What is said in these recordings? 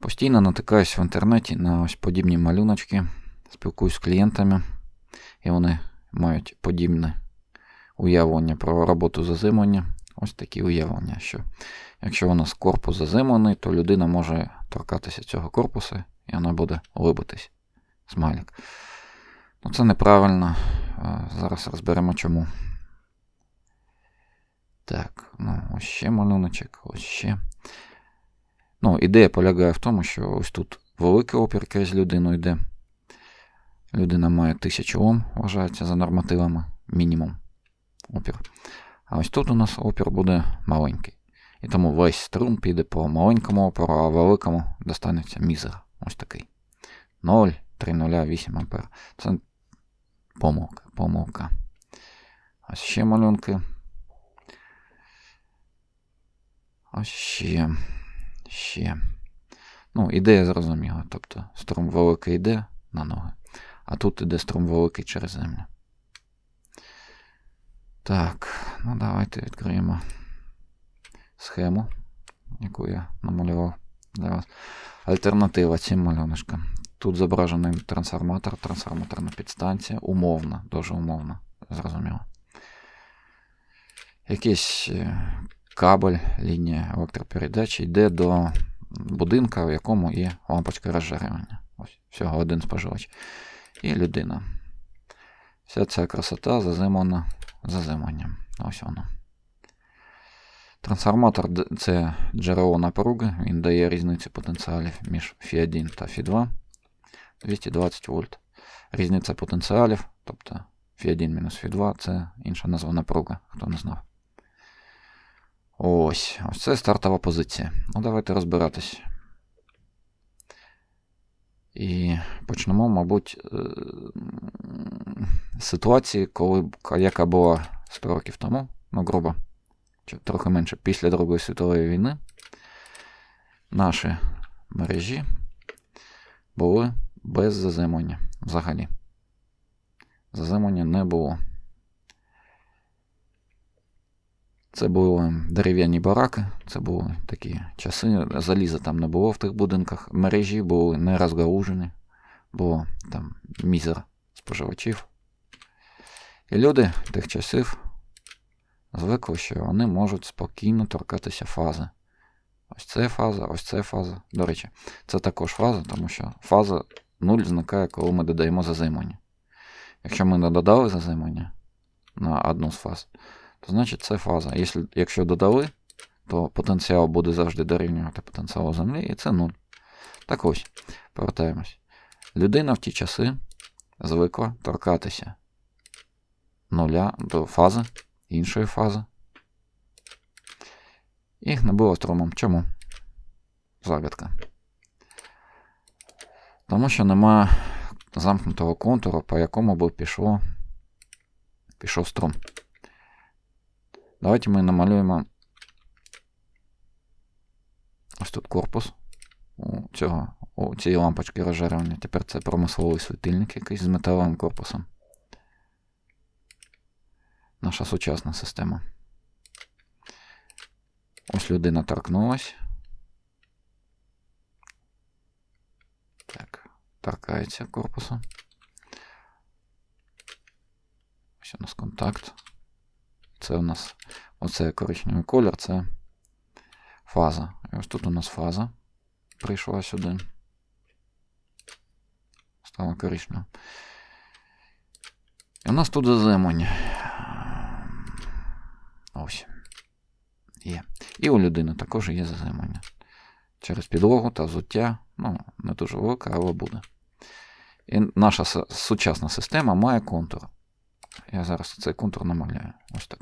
Постійно натикаюсь в інтернеті на ось подібні малюночки, спілкуюсь з клієнтами, і вони мають подібне уявлення про роботу зазимання. Ось такі уявлення, що якщо у нас корпус зазимлений, то людина може торкатися цього корпусу і вона буде либитись. Смайлик. Ну, це неправильно. Зараз розберемо чому. Так, ну, ось ще малюночок, ось ще. Ну, ідея полягає в тому, що ось тут великий опір крізь людину йде. Людина має 1000 Ом, вважається за нормативами, мінімум опір. А ось тут у нас опір буде маленький. І тому весь струм піде по маленькому опору, а великому достанеться мізер. Ось такий. 0,308 А. Це помилка. помилка. Ось ще малюнки. Ось ще. Ще. Ну, ідея зрозуміла. Тобто струм великий йде на ноги, а тут іде струм великий через землю. Так, ну давайте відкриємо схему, яку я намалював для вас. Альтернатива цим малюночкам. Тут зображений трансформатор, трансформаторна підстанція. Умовна, дуже умовна, зрозуміло. Якийсь е, кабель, лінія електропередачі йде до будинка, в якому є лампочка розжарювання. Ось, всього один споживач. І людина. Вся ця красота зазимана зазиманням. Ось воно. Трансформатор це джерело напруги, він дає різницю потенціалів між Фі1 та Фі2 220 вольт. Різниця потенціалів, тобто Фі1 мінус Фі2 це інша назва напруга, хто не знав. Ось, ось це стартова позиція. Ну, давайте розбиратись. І почнемо, мабуть, е, з ситуації, коли, яка була 100 років тому, ну, грубо, чи трохи менше після Другої світової війни, наші мережі були без зазимання взагалі. Зазимання не було. Це були дерев'яні бараки, це були такі часи. Заліза там не було в тих будинках. Мережі були не розгалужені, було там мізер споживачів. І люди тих часів звикли, що вони можуть спокійно торкатися фази. Ось це фаза, ось це фаза. До речі, це також фаза, тому що фаза 0 зникає, коли ми додаємо зазимання. Якщо ми не додали зазимання на одну з фаз, то значить це фаза. Якщо, якщо додали, то потенціал буде завжди дорівнювати потенціалу Землі, і це 0. Так ось, повертаємось. Людина в ті часи звикла торкатися нуля до фази, іншої фази. Їх не було струмом. Чому? Загадка. Тому що немає замкнутого контуру, по якому би пішло, пішов струм. Давайте ми намалюємо ось тут корпус у цього, у цієї лампочки розжарювання. Тепер це промисловий світильник якийсь з металевим корпусом. Наша сучасна система. Ось людина торкнулась. Так, торкається корпусу. Ось у нас контакт. Це у нас оце коричневий колір, це фаза. І ось тут у нас фаза прийшла сюди. Стала коричнева. І у нас тут заземлення. Ось. Є. І у людини також є заземлення. Через підлогу та взуття. Ну, не дуже велика, але буде. І наша сучасна система має контур. Я зараз цей контур намаляю. Ось так.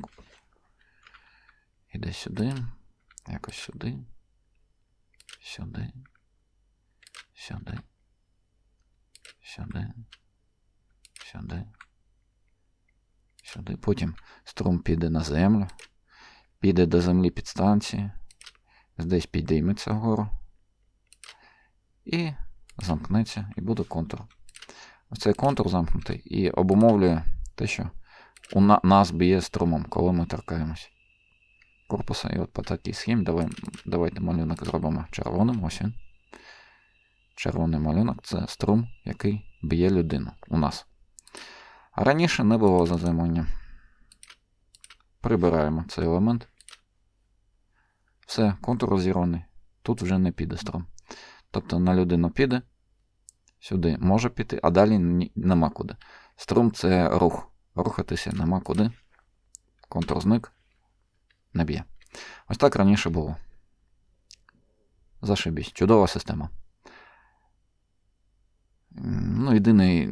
Іде сюди. Якось сюди. Сюди. Сюди. Сюди. Сюди. Сюди. Потім струм піде на землю. Піде до землі підстанції. Десь підійметься вгору. І замкнеться, і буде контур. Ось цей контур замкнутий і обумовлює те, що у нас б'є струмом, коли ми торкаємось корпуса. І от по такій схемі давай, давайте малюнок зробимо червоним. Ось він. червоний малюнок це струм, який б'є людину у нас. Раніше не було заземлення. Прибираємо цей елемент. Все, контур розірваний. Тут вже не піде струм. Тобто на людину піде, сюди може піти, а далі нема куди. Струм це рух. Рухатися нема куди. Контур зник, не б'є. Ось так раніше було. Зашибісь. Чудова система. Ну, єдиний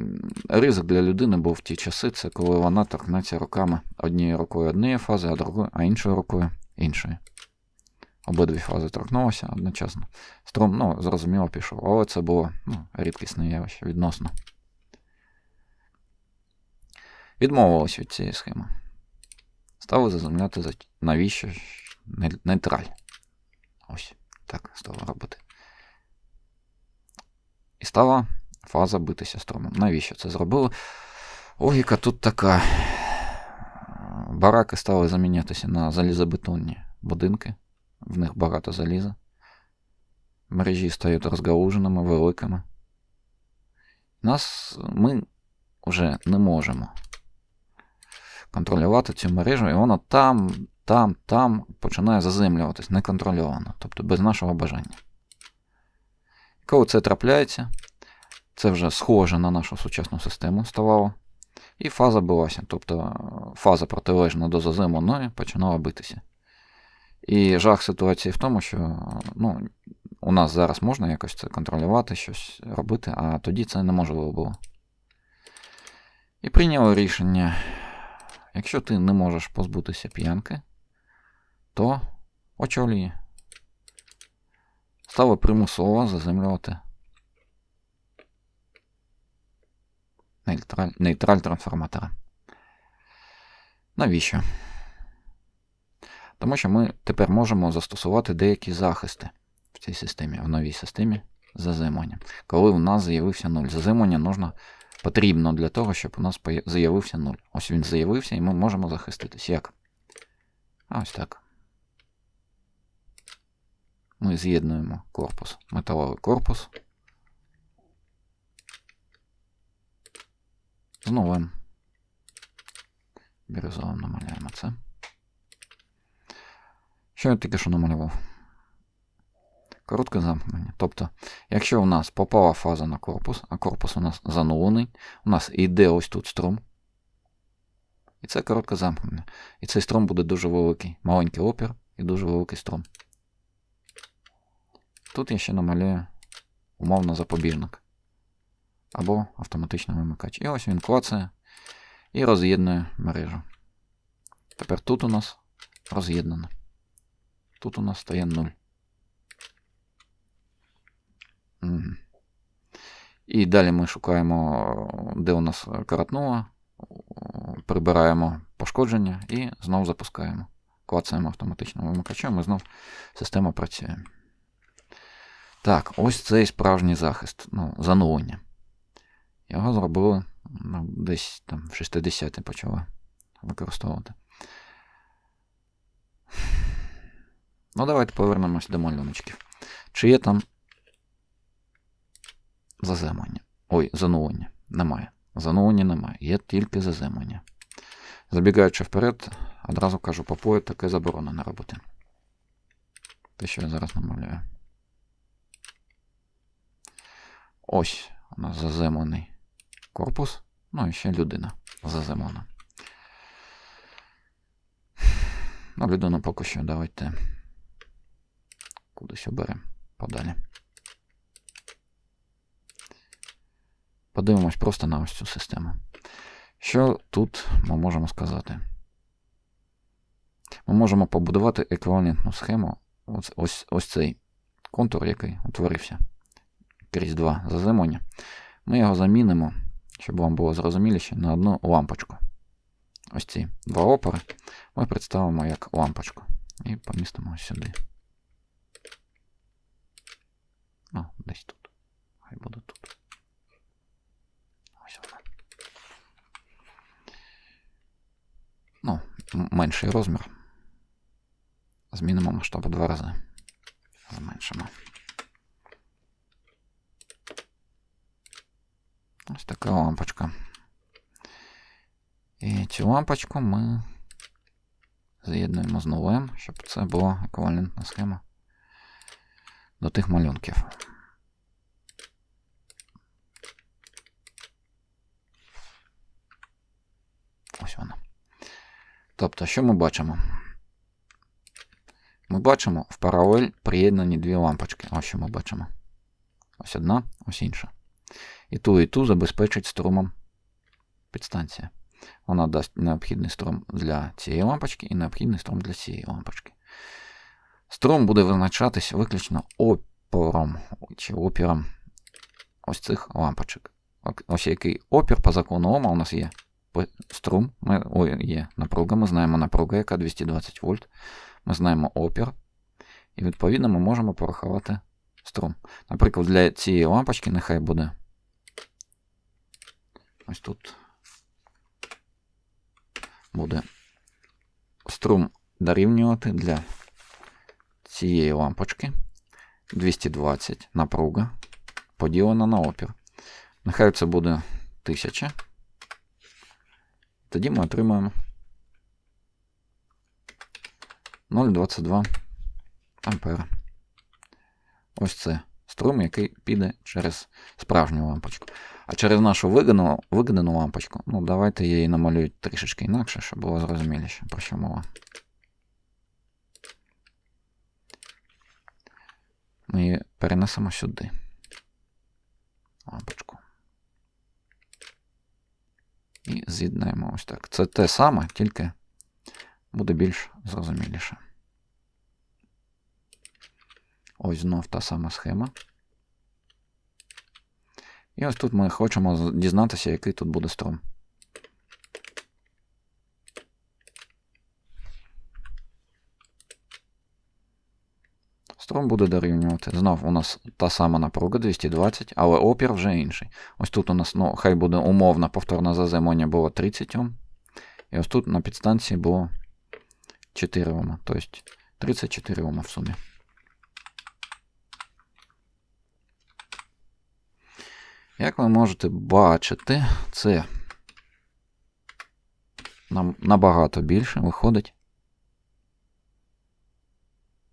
ризик для людини був в ті часи, це коли вона торкнеться руками однією рукою однієї фази, а другою, а іншою рукою іншої. Обидві фази торкнулися одночасно. Струм, ну, зрозуміло, пішов. Але це було ну, рідкісне явище відносно. Відмовились від цієї схеми. Стали заземляти навіщо нейтраль. Ось так стало робити. І стала фаза битися струмом. Навіщо це зробили? Логіка тут така. Бараки стали замінятися на залізобетонні будинки. В них багато заліза. Мережі стають розгалуженими, великими. Нас ми вже не можемо контролювати цю мережу, і воно там, там, там починає заземлюватись неконтрольовано, тобто без нашого бажання. Коли це трапляється, це вже схоже на нашу сучасну систему ставало. І фаза билася, тобто фаза протилежна до заземленої починала битися. І жах ситуації в тому, що ну, у нас зараз можна якось це контролювати, щось робити, а тоді це неможливо було. І прийняли рішення: якщо ти не можеш позбутися п'янки, то очолює. Стало примусово заземлювати нейтраль, нейтраль трансформатора. Навіщо? Тому що ми тепер можемо застосувати деякі захисти в цій системі, в новій системі заземлення. Коли в нас з'явився нуль. Заземлення нужно, потрібно для того, щоб у нас з'явився нуль. Ось він з'явився, і ми можемо захиститись. Як? А ось так. Ми з'єднуємо корпус, металевий корпус. З новим. Бірюзовим намаляємо це. Що я тільки що намалював? Коротке замкнення. Тобто, якщо у нас попала фаза на корпус, а корпус у нас занулений, у нас йде ось тут струм. І це коротке замкнення. І цей струм буде дуже великий. Маленький опір і дуже великий струм. Тут я ще намалюю умовно запобіжник. Або автоматичний вимикач. І ось він клацає і роз'єднує мережу. Тепер тут у нас роз'єднано. Тут у нас стає 0. І далі ми шукаємо, де у нас коротнуло, прибираємо пошкодження і знову запускаємо. Клацаємо автоматичним вимикачем і знов система працює. Так, ось цей справжній захист, ну, занулення. Його зробили ну, десь там в 60-ті почали використовувати. Ну, давайте повернемось до малюночків. Чи є там заземлення? Ой, занулення. Немає. Занулення немає. Є тільки заземлення. Забігаючи вперед, одразу кажу, по пою таке заборонено робити. Те, що я зараз намовляю. Ось у нас заземлений корпус. Ну і ще людина заземлена. Ну, людину поки що давайте кудись оберемо подалі. Подивимось просто на ось цю систему. Що тут ми можемо сказати? Ми можемо побудувати еквівалентну схему. Ось, ось, ось цей контур, який утворився крізь два заземлення. Ми його замінимо, щоб вам було зрозуміліше, на одну лампочку. Ось ці два опори ми представимо як лампочку. І помістимо сюди. Ну, десь тут. Хай буде тут. менший розмір. Змінимо масштаб два рази. Зменшимо. Ось така лампочка. І цю лампочку ми з'єднуємо з нулем, щоб це була еквівалентна схема до тих малюнків. Тобто, що ми бачимо? Ми бачимо в паралель приєднані дві лампочки. Ось що ми бачимо. Ось одна, ось інша. І ту і ту забезпечить струмом підстанція. Вона дасть необхідний струм для цієї лампочки і необхідний струм для цієї лампочки. Струм буде визначатись виключно опором чи опіром ось цих лампочок. Ось який опір по закону Ома у нас є струм, ми, ой, є напруга, ми знаємо напругу, яка 220 вольт. Ми знаємо опір. І відповідно ми можемо порахувати струм. Наприклад, для цієї лампочки нехай буде. Ось тут буде струм дорівнювати для цієї лампочки 220 напруга поділена на опір. Нехай це буде 1000. Тоді ми отримаємо 0,22 ампера. Ось це струм, який піде через справжню лампочку. А через нашу вигадану, вигадану лампочку, ну, давайте її намалюють трішечки інакше, щоб було зрозуміліше, про що мова. Ми її перенесемо сюди. Лампочку. І з'єднаємо ось так. Це те саме, тільки буде більш зрозуміліше. Ось знов та сама схема. І ось тут ми хочемо дізнатися, який тут буде струм. Струм буде дорівнювати. Знов у нас та сама напруга 220, але опір вже інший. Ось тут у нас, ну, хай буде умовно повторне заземлення було 30 Ом. І ось тут на підстанції було 4 Ома. Тобто 34 Ома в сумі. Як ви можете бачити, це нам набагато більше виходить,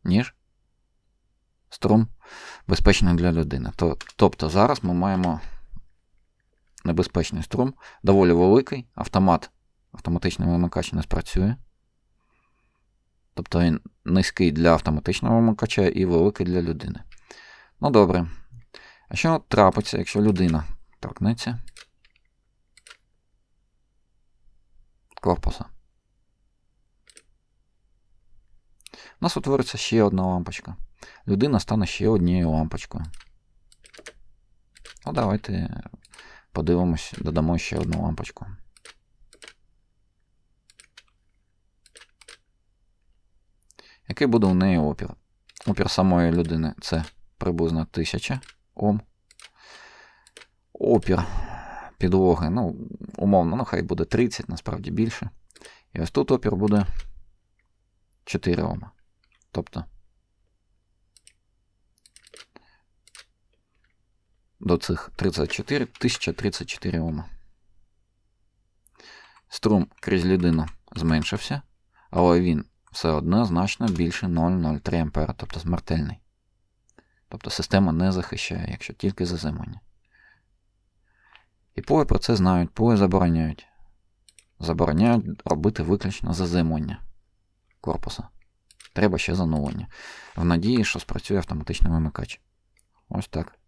ніж струм безпечний для людини. Тобто зараз ми маємо небезпечний струм, доволі великий, автомат, автоматичний вимикач не спрацює. Тобто він низький для автоматичного вимикача і великий для людини. Ну добре. А що трапиться, якщо людина торкнеться корпуса? У нас утвориться ще одна лампочка. Людина стане ще однією лампочкою. Ну, давайте подивимось, додамо ще одну лампочку. Який буде у неї опір? Опір самої людини це приблизно 1000 Ом. Опір підлоги, ну, умовно, ну, хай буде 30, насправді більше. І ось тут опір буде 4 Ома. Тобто до цих 34 1034 Ома. Струм крізь людину зменшився, але він все одно значно більше 0,03 А, тобто смертельний. Тобто система не захищає, якщо тільки заземлення. І поле про це знають, поле забороняють. Забороняють робити виключно заземлення корпуса. Треба ще занулення. В надії, що спрацює автоматичний вимикач. Ось так.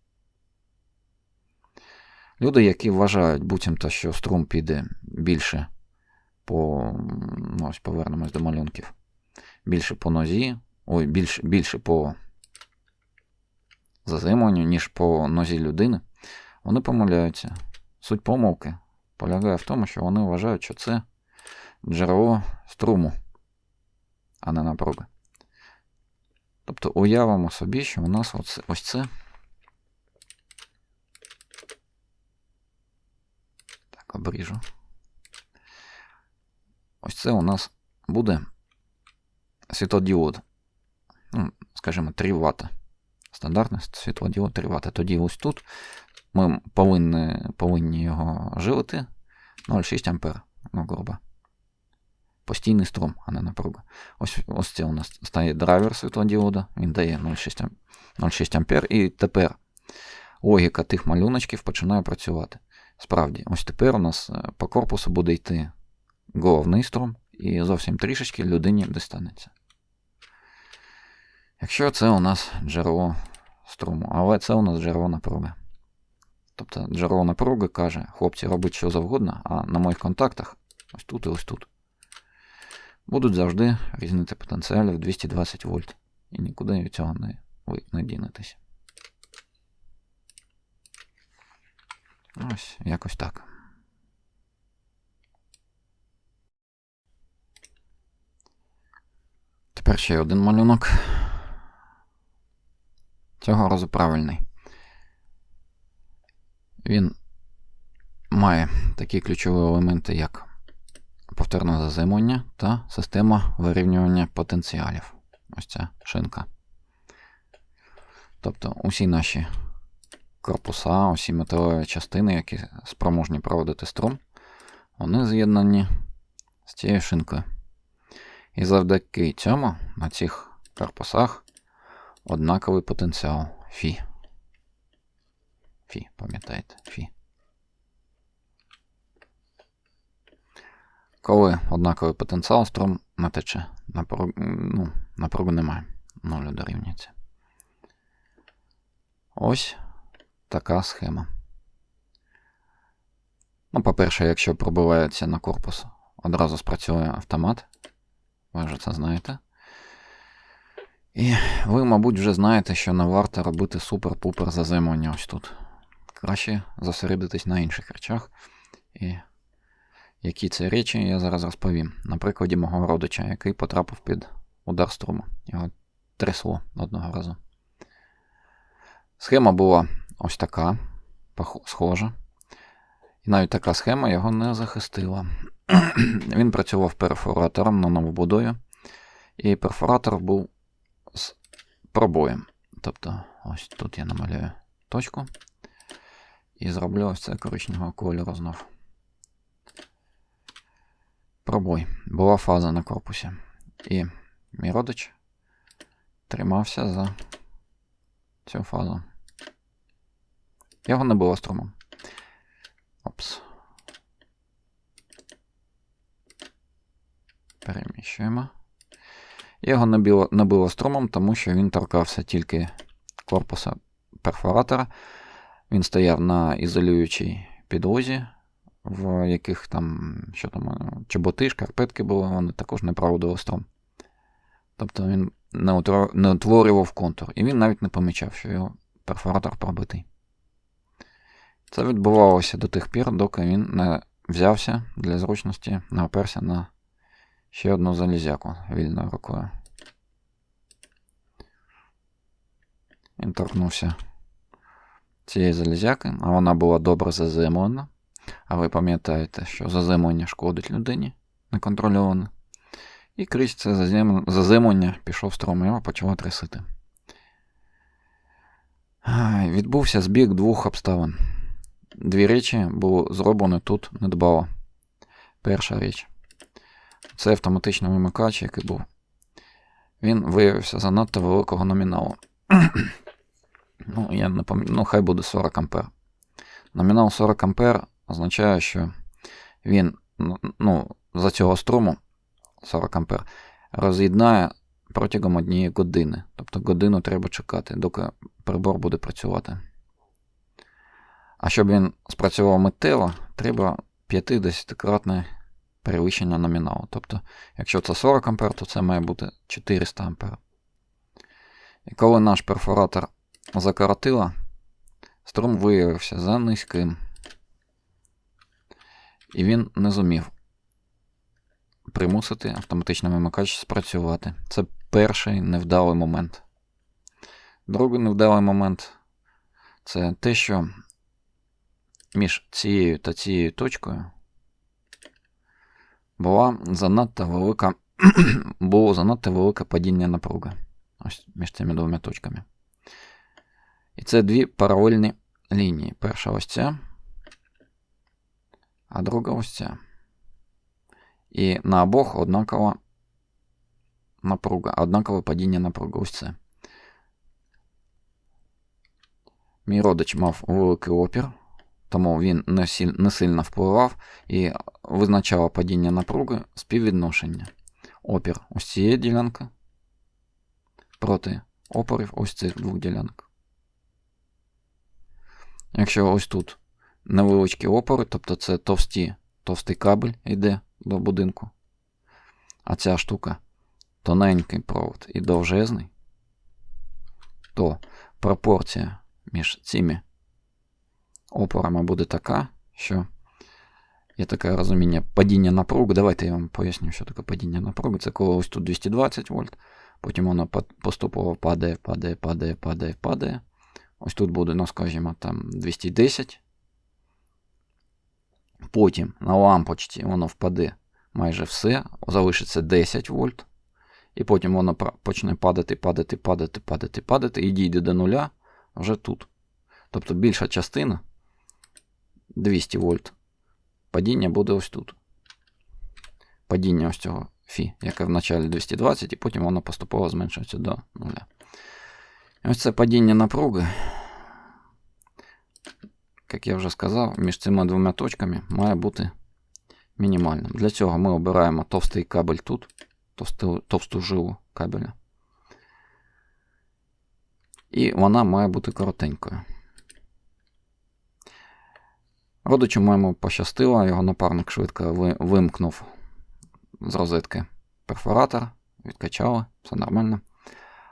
Люди, які вважають, буцімто, що струм піде більше по. Ну, ось повернемось до малюнків. Більше по нозі, ой, більше, більше по заземленню, ніж по нозі людини, вони помиляються. Суть помилки полягає в тому, що вони вважають, що це джерело струму, а не напруги. Тобто уявимо собі, що у нас ось це. Обріжу. Ось це у нас буде світлодіод. Ну, скажімо, 3 Вт. Стандартний світлодіод 3 Вт. Тоді ось тут ми повинні повинні його живити 0,6 А, ну, грубо. Постійний струм, а не напруга. Ось ось це у нас стає драйвер світлодіода, він дає 0,6 А. І тепер логіка тих малюночків починає працювати. Справді, ось тепер у нас е, по корпусу буде йти головний струм, і зовсім трішечки людині достанеться. Якщо це у нас джерело струму, але це у нас джерело напруги. Тобто джерело напруги каже, хлопці, робить що завгодно, а на моїх контактах, ось тут і ось тут, будуть завжди різниці потенціалів 220 вольт. І нікуди від цього не, ви не дінетесь. Ось, якось так. Тепер ще один малюнок. Цього разу правильний. Він має такі ключові елементи, як повторне заземлення та система вирівнювання потенціалів. Ось ця шинка. Тобто усі наші корпуса, усі металеві частини, які спроможні проводити струм, вони з'єднані з цією шинкою. І завдяки цьому на цих корпусах однаковий потенціал Фі. Фі, пам'ятаєте, Фі. Коли однаковий потенціал, струм не тече. Напруг, ну, напругу немає. Нулю дорівнюється. Ось така схема. Ну, по-перше, якщо пробивається на корпус, одразу спрацює автомат. Ви вже це знаєте. І ви, мабуть, вже знаєте, що не варто робити супер-пупер заземлення ось тут. Краще зосередитись на інших речах. І які це речі, я зараз розповім. На прикладі мого родича, який потрапив під удар струму. Його трясло одного разу. Схема була ось така, схожа. І навіть така схема його не захистила. Він працював перфоратором на новобудові, і перфоратор був з пробоєм. Тобто, ось тут я намалюю точку і зроблю ось це коричневого кольору знов. Пробой. Була фаза на корпусі. І мій родич тримався за цю фазу. Його не було струмом. Опс. Переміщуємо. Його набило, набило струмом, тому що він торкався тільки корпуса перфоратора. Він стояв на ізолюючій підлозі, в яких там що там, чоботи, шкарпетки були, вони також не проводили струм. Тобто він не утворював контур. І він навіть не помічав, що його перфоратор пробитий. Це відбувалося до тих пір, доки він не взявся для зручності, не оперся на ще одну залізяку вільною рукою. Він торкнувся цієї залізяки, а вона була добре заземлена. А ви пам'ятаєте, що заземлення шкодить людині неконтрольоване. І крізь це заземлення пішов струм, його почало трясити. Відбувся збіг двох обставин. Дві речі було зроблено тут недбало. Перша річ. Це автоматичний вимикач, який був. Він виявився занадто великого номіналу. ну, я не пам'ятаю, ну, хай буде 40 ампер. Номінал 40 ампер означає, що він ну, за цього струму 40 ампер роз'єднає протягом однієї години. Тобто годину треба чекати, доки прибор буде працювати. А щоб він спрацював миттєво, треба 50-кратне перевищення номіналу. Тобто, якщо це 40 А, то це має бути 400 А. І коли наш перфоратор закоротило, струм виявився за низьким. І він не зумів примусити автоматичний вимикач спрацювати. Це перший невдалий момент. Другий невдалий момент це те, що між цією та цією точкою була занадто велика, було занадто велике падіння напруги. Ось між цими двома точками. І це дві паралельні лінії. Перша ось ця, а друга ось ця. І на обох однакова напруга, однакове падіння напруги. Ось це. Мій родич мав великий опір, Тому він не, сильно впливав і визначав падіння напруги співвідношення. Опір ось цієї ділянки проти опорів ось цих двох ділянок. Якщо ось тут невеличкі опори, тобто це товсті, товстий кабель йде до будинку, а ця штука тоненький провод і довжезний, то пропорція між цими опорами буде така, що є таке розуміння падіння напруги. Давайте я вам поясню, що таке падіння напруги. Це коли ось тут 220 вольт, потім воно поступово падає, падає, падає, падає, падає. Ось тут буде, ну, скажімо, там 210. Потім на лампочці воно впаде майже все, залишиться 10 вольт. І потім воно почне падати, падати, падати, падати, падати, і дійде до нуля вже тут. Тобто більша частина 200 вольт. Падіння буде ось тут. Падіння ось цього Фі, яке в началі 220, і потім воно поступово зменшується до нуля. Ось це падіння напруги, як я вже сказав, між цими двома точками має бути мінімальним. Для цього ми обираємо товстий кабель тут, товсту, товсту жилу кабеля. І вона має бути коротенькою. Родичу моєму пощастило, його напарник швидко вимкнув з розетки перфоратор, відкачали, все нормально.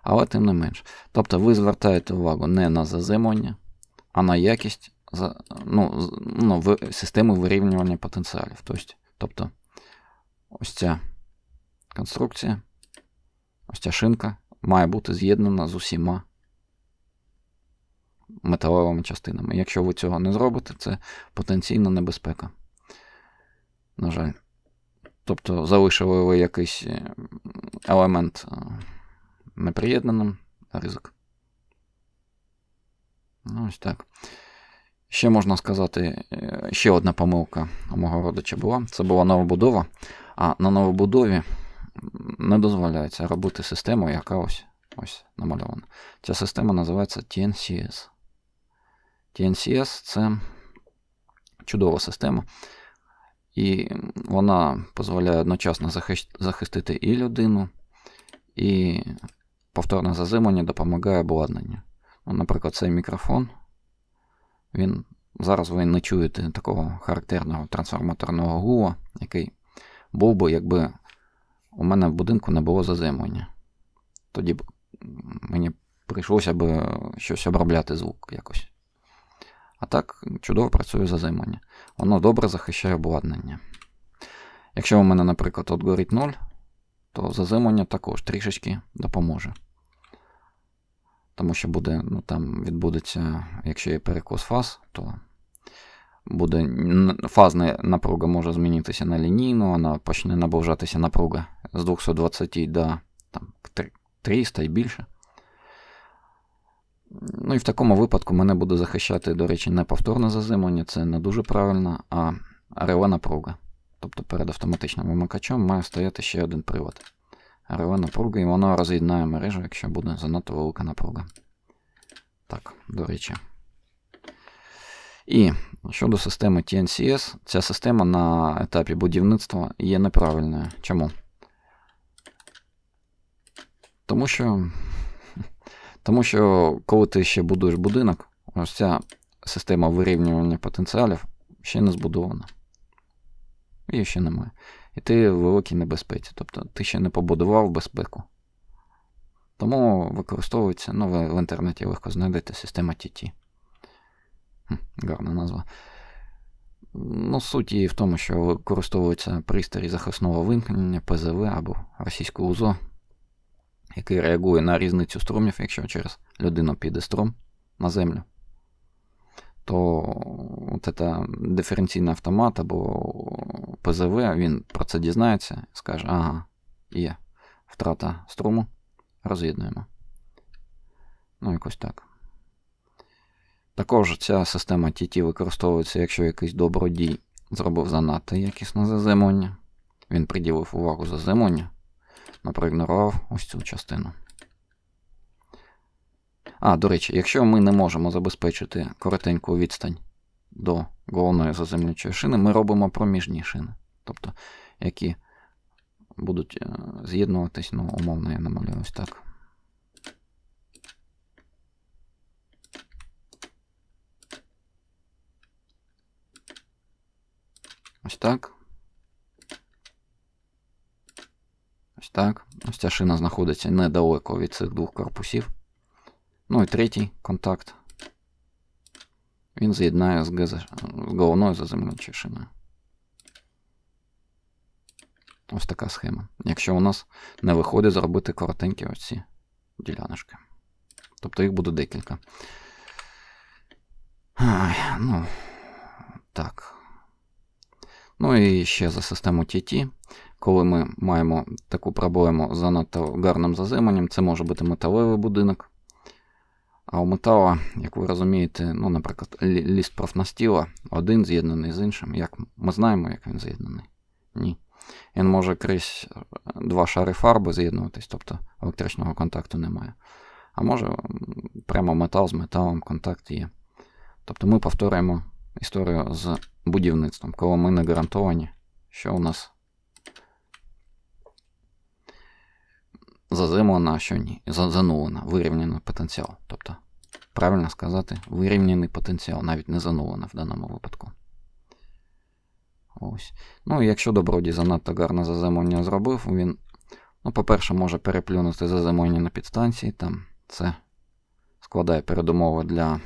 Але тим не менш. Тобто ви звертаєте увагу не на заземлення, а на якість ну, ну, системи вирівнювання потенціалів. Тобто ось ця конструкція, ось ця шинка має бути з'єднана з усіма металевими частинами. Якщо ви цього не зробите, це потенційна небезпека. На жаль. Тобто залишили ви якийсь е, елемент е, неприєднаним ризик. Ну, ось так. Ще можна сказати, е, ще одна помилка у мого родича була. Це була новобудова. А на новобудові не дозволяється робити систему, яка ось ось намальована. Ця система називається TNCS. TNCS це чудова система. І вона дозволяє одночасно захистити і людину, і повторне заземлення допомагає обладнанню. Ну, Наприклад, цей мікрофон. Він Зараз ви не чуєте такого характерного трансформаторного гула, який був би, якби у мене в будинку не було заземлення. Тоді б мені прийшлося б щось обробляти звук якось. А так, чудово працює заземлення. Воно добре захищає обладнання. Якщо у мене, наприклад, от горить 0, то заземлення також трішечки допоможе. Тому що буде, ну там відбудеться, якщо є перекос фаз, то буде фазна напруга може змінитися на лінійну, вона почне наближатися напруга з 220 до там, 300 і більше. Ну і в такому випадку мене буде захищати, до речі, не повторне заземлення, це не дуже правильно, а реле напруга. Тобто перед автоматичним вимикачем має стояти ще один привод. Реле напруга, і воно роз'єднає мережу, якщо буде занадто велика напруга. Так, до речі. І щодо системи TNCS, ця система на етапі будівництва є неправильною. Чому? Тому що тому що, коли ти ще будуєш будинок, ось ця система вирівнювання потенціалів ще не збудована. Її ще немає. І ти в великій небезпеці. Тобто ти ще не побудував безпеку. Тому використовується, ну, ви в інтернеті легко знайдете система TT. Хм, Гарна назва. Ну, Суть її в тому, що використовується пристрій захисного вимкнення, ПЗВ або російське УЗО який реагує на різницю струмів, якщо через людину піде струм на землю, то от це диференційний автомат або ПЗВ, він про це дізнається скаже, ага, є втрата струму, роз'єднуємо. Ну, якось так. Також ця система TT використовується, якщо якийсь добродій зробив занадто якісне заземлення. Він приділив увагу заземлення, но проігнорував ось цю частину. А, до речі, якщо ми не можемо забезпечити коротеньку відстань до головної заземлюючої шини, ми робимо проміжні шини. Тобто, які будуть е, з'єднуватись, ну, умовно, я намалюю ось так. Ось так. Ось так. Ось ця шина знаходиться недалеко від цих двох корпусів. Ну і третій контакт. Він з'єднає з, з головною заземлюючою шиною. Ось така схема. Якщо у нас не виходить зробити коротенькі ось ці діляночки. Тобто їх буде декілька. Ай, ну, так. Ну і ще за систему TT. Коли ми маємо таку проблему з занадто гарним заземленням, це може бути металевий будинок. А у метала, як ви розумієте, ну, наприклад, ліст профнастіла один з'єднаний з іншим. Як Ми знаємо, як він з'єднаний? Ні. Він може крізь два шари фарби з'єднуватись, тобто електричного контакту немає. А може прямо метал з металом контакт є. Тобто ми повторюємо історію з будівництвом, коли ми не гарантовані, що у нас заземлена, а що ні. Занулена, вирівняний потенціал. Тобто, правильно сказати, вирівняний потенціал, навіть не занулена в даному випадку. Ось. Ну, і якщо добродій занадто гарне заземлення зробив, він, ну, по-перше, може переплюнути заземлення на підстанції. Там це складає передумови для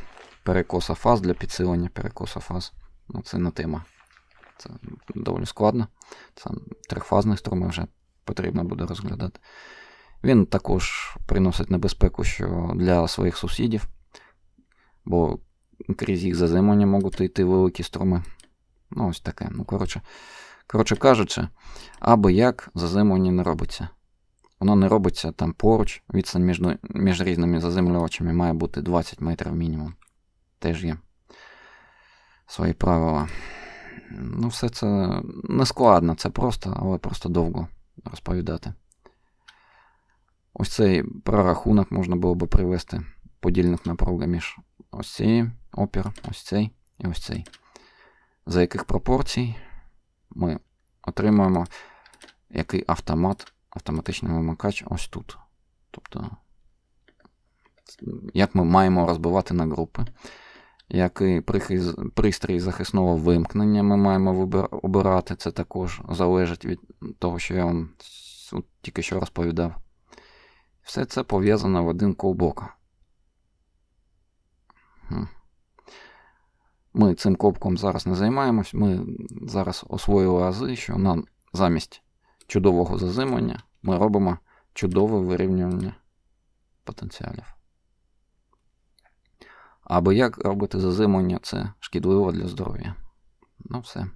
перекоса фаз, для підсилення перекоса фаз. Ну, це не тема. Це доволі складно. Це трихфазних струми вже потрібно буде розглядати. Він також приносить небезпеку що для своїх сусідів, бо крізь їх заземлення можуть йти великі струми. Ну, ось таке. Ну, коротше, коротше кажучи, аби як заземлення не робиться. Воно не робиться там поруч, відстань між, між різними заземлювачами має бути 20 метрів мінімум. Теж є свої правила. Ну, все це не складно, це просто, але просто довго розповідати. Ось цей прорахунок можна було би привести подільник напруги між ось цією опір, ось цей і ось цей. За яких пропорцій ми отримуємо який автомат, автоматичний вимикач ось тут. Тобто, як ми маємо розбивати на групи, який пристрій захисного вимкнення ми маємо обирати, це також залежить від того, що я вам тільки що розповідав. Все це пов'язано в один ковбок. Ми цим ковком зараз не займаємось. Ми зараз освоїли ази, що нам замість чудового зазимання ми робимо чудове вирівнювання потенціалів. Або як робити зазимання, це шкідливо для здоров'я. Ну, все.